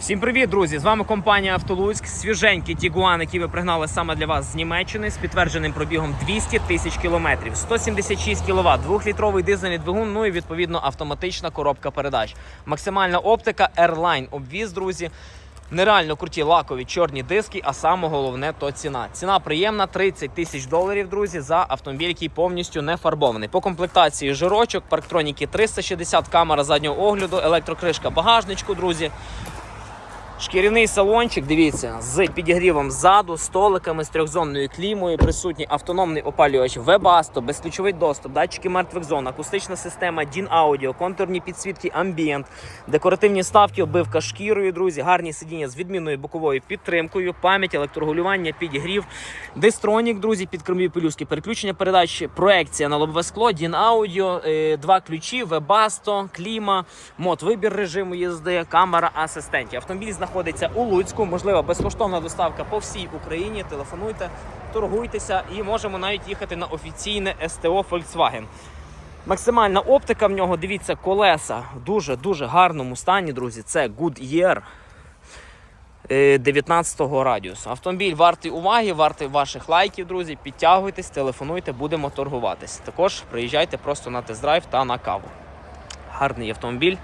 Всім привіт, друзі! З вами компанія Автолуцьк. Свіженький Тігуан, який ви пригнали саме для вас з Німеччини з підтвердженим пробігом 200 тисяч кілометрів, 176 кВт, двохлітровий дизельний двигун, ну і відповідно автоматична коробка передач. Максимальна оптика Airline обвіз, друзі. Нереально круті лакові чорні диски, а саме головне то ціна. Ціна приємна 30 тисяч доларів, друзі, за автомобіль, який повністю не фарбований. По комплектації жирочок, парктроніки 360, камера заднього огляду, електрокришка багажничку, друзі. Шкіряний салончик, дивіться, з підігрівом ззаду, столиками, з трьохзонною клімою, присутній автономний опалювач Webasto, безключовий доступ, датчики мертвих зон, акустична система DIN Audio, контурні підсвітки Ambient, декоративні ставки, оббивка шкірою, друзі, гарні сидіння з відмінною боковою підтримкою, пам'ять, електрорегулювання, підігрів, дистронік, друзі, підкормові пелюстки, переключення передач, проекція на лобове скло, DIN Audio, е, два ключі, Webasto, кліма, мод вибір режиму їзди, камера асистентів. Автомобіль знаходиться у Луцьку, можливо, безкоштовна доставка по всій Україні. Телефонуйте, торгуйтеся і можемо навіть їхати на офіційне СТО Volkswagen. Максимальна оптика в нього, дивіться, колеса в дуже-дуже гарному стані, друзі. Це Goodyear е, 19-го радіусу. Автомобіль вартий уваги, вартий ваших лайків, друзі. Підтягуйтесь, телефонуйте, будемо торгуватись. Також приїжджайте просто на тест-драйв та на каву. Гарний автомобіль.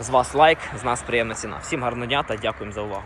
З вас лайк, з нас приємна ціна. Всім гарного дня та дякуємо за увагу.